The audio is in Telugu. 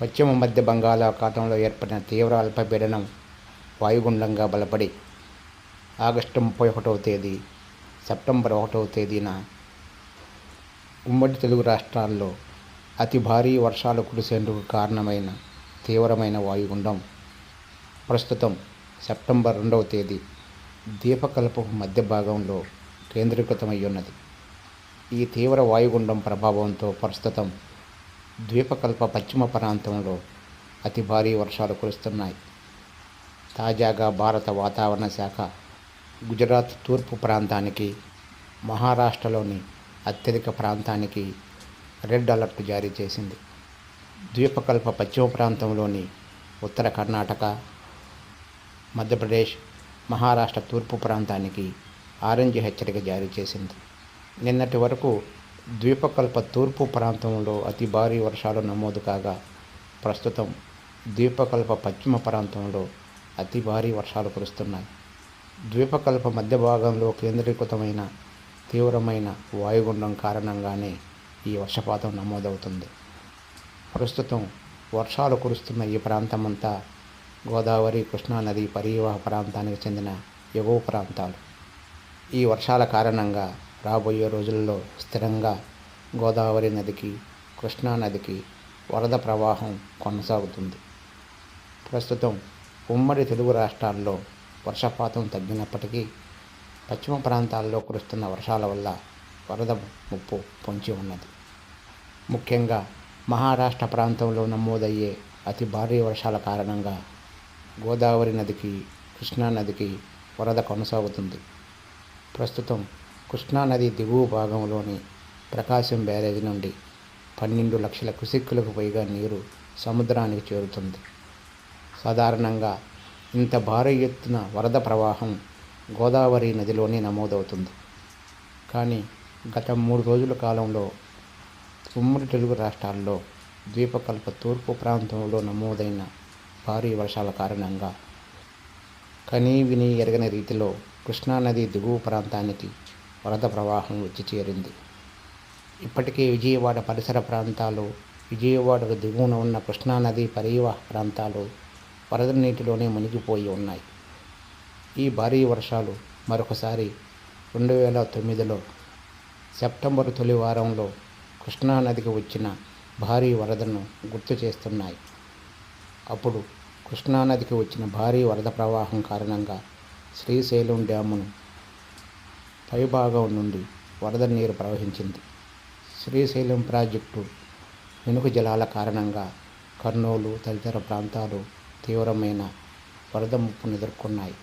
పశ్చిమ మధ్య బంగాళాఖాతంలో ఏర్పడిన తీవ్ర అల్పపీడనం వాయుగుండంగా బలపడి ఆగస్టు ముప్పై ఒకటవ తేదీ సెప్టెంబర్ ఒకటవ తేదీన ఉమ్మడి తెలుగు రాష్ట్రాల్లో అతి భారీ వర్షాలు కురిసేందుకు కారణమైన తీవ్రమైన వాయుగుండం. ప్రస్తుతం సెప్టెంబర్ రెండవ తేదీ దీపకల్పపు మధ్య భాగంలో కేంద్రీకృతమై ఉన్నది. ఈ తీవ్ర వాయుగుండం ప్రభావంతో ప్రస్తుతం ద్వీపకల్ప పశ్చిమ ప్రాంతంలో అతి భారీ వర్షాలు కురుస్తున్నాయి. తాజాగా భారత వాతావరణ శాఖ గుజరాత్ తూర్పు ప్రాంతానికి మహారాష్ట్రలోని అత్యధిక ప్రాంతానికి రెడ్ అలర్ట్ జారీ చేసింది. ద్వీపకల్ప పశ్చిమ ప్రాంతంలోని ఉత్తర కర్ణాటక మధ్యప్రదేశ్ మహారాష్ట్ర తూర్పు ప్రాంతానికి ఆరెంజ్ హెచ్చరిక జారీ చేసింది. నిన్నటి వరకు ద్వీపకల్ప తూర్పు ప్రాంతంలో అతి భారీ వర్షాలు నమోదు కాగా ప్రస్తుతం ద్వీపకల్ప పశ్చిమ ప్రాంతంలో అతి భారీ వర్షాలు కురుస్తున్నాయి. ద్వీపకల్ప మధ్య భాగంలో కేంద్రీకృతమైన తీవ్రమైన వాయుగుండం కారణంగానే ఈ వర్షపాతం నమోదవుతుంది. ప్రస్తుతం వర్షాలు కురుస్తున్న ఈ ప్రాంతమంతా గోదావరి కృష్ణా నది పరివాహ ప్రాంతానికి చెందిన ఎగువ ప్రాంతాలు. ఈ వర్షాల కారణంగా రాబోయే రోజుల్లో స్థిరంగా గోదావరి నదికి కృష్ణా నదికి వరద ప్రవాహం కొనసాగుతుంది. ప్రస్తుతం ఉమ్మడి తెలుగు రాష్ట్రాల్లో వర్షపాతం తగ్గినప్పటికీ పశ్చిమ ప్రాంతాల్లో కురుస్తున్న వర్షాల వల్ల వరద ముప్పు పొంచి ఉన్నది. ముఖ్యంగా మహారాష్ట్ర ప్రాంతంలో నమోదయ్యే అతి భారీ వర్షాల కారణంగా గోదావరి నదికి కృష్ణా నదికి వరద కొనసాగుతుంది. ప్రస్తుతం కృష్ణా నది దిగువ భాగంలోని ప్రకాశం బ్యారేజ్ నుండి పన్నెండు లక్షల కుసిక్కులకు పైగా నీరు సముద్రానికి చేరుతుంది. సాధారణంగా ఇంత భారీ ఎత్తున వరద ప్రవాహం గోదావరి నదిలోనే నమోదవుతుంది. కానీ గత మూడు రోజుల కాలంలో ఉమ్మడి తెలుగు రాష్ట్రాల్లో ద్వీపకల్ప తూర్పు ప్రాంతంలో నమోదైన భారీ వర్షాల కారణంగా కనీ విని ఎరగని రీతిలో కృష్ణానది దిగువ ప్రాంతానికి వరద ప్రవాహం వచ్చి చేరింది. ఇప్పటికే విజయవాడ పరిసర ప్రాంతాలు విజయవాడకు దిగువన ఉన్న కృష్ణానది పరివాహ ప్రాంతాలు వరద నీటిలోనే మునిగిపోయి ఉన్నాయి. ఈ భారీ వర్షాలు మరొకసారి రెండు వేల తొమ్మిదిలో సెప్టెంబర్ తొలి వారంలో కృష్ణానదికి వచ్చిన భారీ వరదను గుర్తు చేస్తున్నాయి. అప్పుడు కృష్ణానదికి వచ్చిన భారీ వరద ప్రవాహం కారణంగా శ్రీశైలం డ్యామును పైభాగం నుండి వరద నీరు ప్రవహించింది. శ్రీశైలం ప్రాజెక్టు వెనుక జలాల కారణంగా కర్నూలు తదితర ప్రాంతాలు తీవ్రమైన వరద ముప్పును ఎదుర్కొన్నాయి.